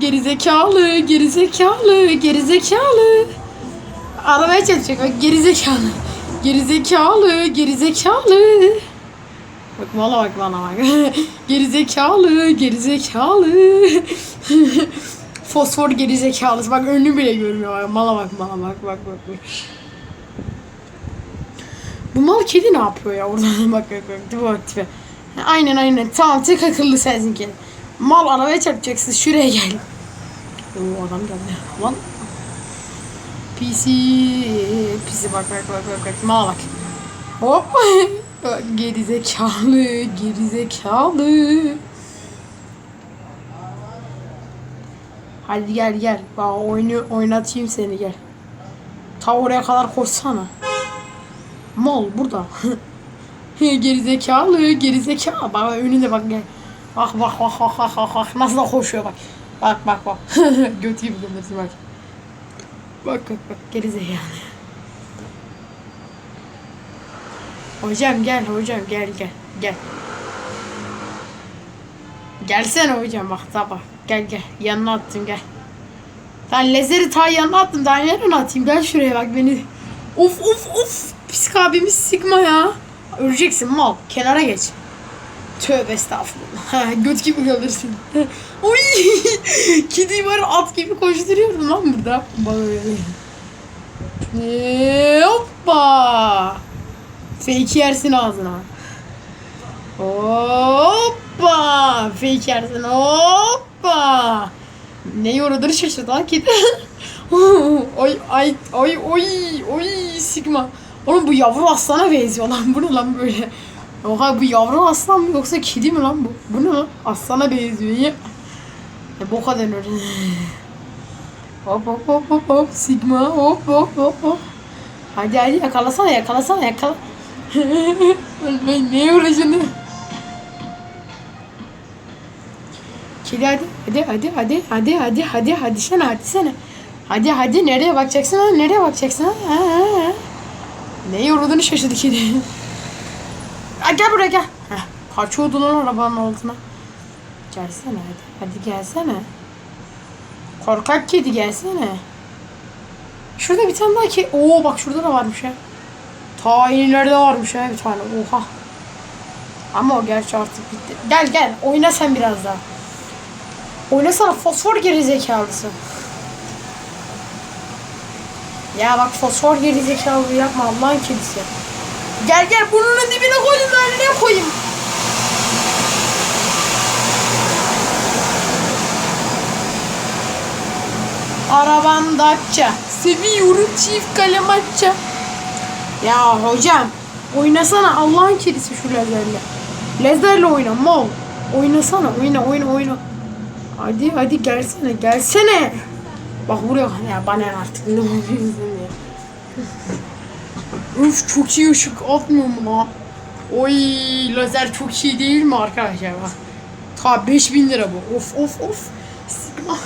Gerizekalı, gerizekalı, gerizekalı. Arabaya çalışacak bak gerizekalı. Gerizekalı, gerizekalı. Bak valla bak bana bak. gerizekalı, gerizekalı. Fosfor gerizekalısı. Bak önünü bile görmüyor. Bak, Mala bak mala bak bak bak. bak. Bu mal kedi ne yapıyor ya oradan bak bak bak tipe bak tipe. Aynen aynen tamam tek akıllı sensin kedi. Mal arabaya çarpacaksın şuraya gel. Oo adam geldi. Lan. Pisi. Pisi bak bak bak bak bak. Mala bak. Hop. gerizekalı. Gerizekalı. Hadi gel gel. Bak oyunu oynatayım seni gel. Ta oraya kadar koşsana. Mal burada. gerizekalı, gerizekalı. Bak önünde bak gel. Bak bak bak bak bak bak nasıl koşuyor bak. Bak bak bak. Göt gibi dönmesi bak. Bak bak bak gerizekalı. Hocam gel hocam gel gel gel. Gelsene hocam bak sabah. Gel gel yanına attım gel. Ben lezeri ta yanına attım daha nereden atayım gel şuraya bak beni. Of of of psik abimiz sıkma ya. Öleceksin mal kenara geç. Tövbe estağfurullah. Ha, Göt gibi kalırsın. Oy! Kediyi var at gibi koşturuyorum lan burada. Böyle. Ee, hoppa. Fake yersin ağzına. Hoppa. Fake yersin. Hoppa. Ne yorudur şaşırdı lan kedi. oy ay oy oy oy sigma. Oğlum bu yavru aslana benziyor lan. Bu ne lan böyle? Oha bu yavru aslan mı yoksa kedi mi lan bu? Bu ne lan? Aslana benziyor ya. E, boka denir. hop hop hop hop hop sigma hop hop hop hop. Hadi hadi yakalasana yakalasana yakala. ben ne uğraşını? Kedi hadi hadi hadi hadi hadi hadi hadi hadi sen hadi sen. Hadi hadi nereye bakacaksın ha? Nereye bakacaksın ha, ha, ha. Ne yorulduğunu şaşırdı kedi. Ha, gel buraya gel. Heh, kaçıyordu lan arabanın altına. Gelsene hadi. Hadi gelsene. Korkak kedi gelsene. Şurada bir tane daha ki. Oo bak şurada da varmış ha. Ta ileride varmış ha bir tane. Oha. Ama o gerçi artık bitti. Gel gel oyna sen biraz daha. Oynasana fosfor gerizekalısı. Ya bak fosfor gerizekalı yapma Allah'ın kedisi. Gel gel burnunun dibine koydum ben nereye koyayım? Arabam Dacia. Seviyorum çift kalem açça. Ya hocam oynasana Allah'ın kedisi şu lazerle. Lazerle oyna mal. Oynasana oyna oyna oyna. Hadi hadi gelsene gelsene. Bak buraya ya bana artık ne yapıyorsun ya. Üf çok iyi ışık atmıyor mu lan? Oy lazer çok iyi değil mi arkadaşlar bak. Ta 5000 lira bu. Of of of. Sigma.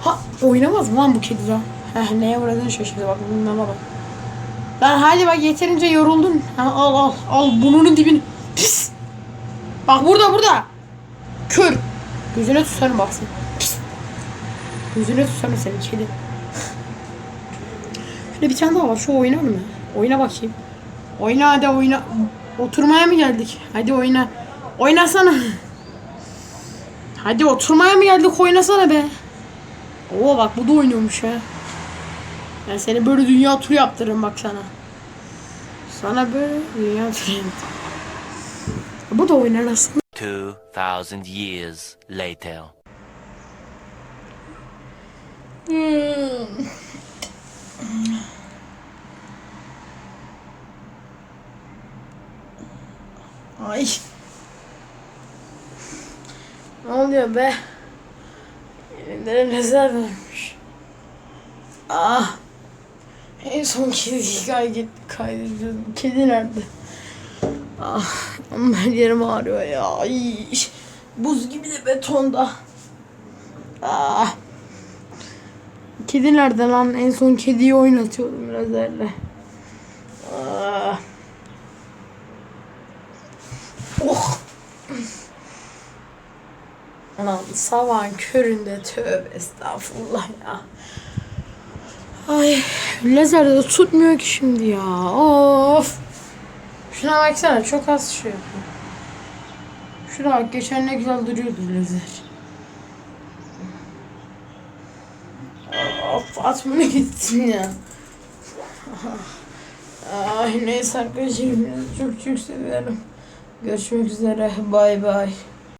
Ha oynamaz mı lan bu kedi ya? Heh neye uğradığını şaşırdı bak bundan bak. Lan hadi bak yeterince yoruldun. Ha, al al al burnunun dibini. Pis. Bak burada burada. Kör. Gözüne tutarım bak seni. Pis. Gözüne tutarım seni kedi. Şöyle bir tane daha var. Şu oynar mı? Oyna bakayım. Oyna hadi oyna. Oturmaya mı geldik? Hadi oyna. Oynasana. Hadi oturmaya mı geldik? Oynasana be. Oo bak bu da oynuyormuş ha. Ben seni böyle dünya turu yaptırırım bak sana. Sana böyle dünya turu yaptırırım. Bu da oynar aslında. 2,000 years later. Ay. Ne oluyor be? Elimde neler varmış. Ah. En son kediyi kaydet, kaydediyordum. Kedi nerede? Ah. Ama her yerim ağrıyor ya. Ay. Buz gibi de betonda. Ah. Kedi nerede lan? En son kediyi oynatıyordum lazerle. Ah. Anam. sabahın köründe tövbe estağfurullah ya. Ay lazer de tutmuyor ki şimdi ya. Of. Şuna baksana çok az şey yapıyor. Şuna bak geçen ne güzel duruyordu lazer. Of atmana gitsin ya. Ay neyse arkadaşlar çok çok seviyorum. Görüşmek üzere. Bay bay.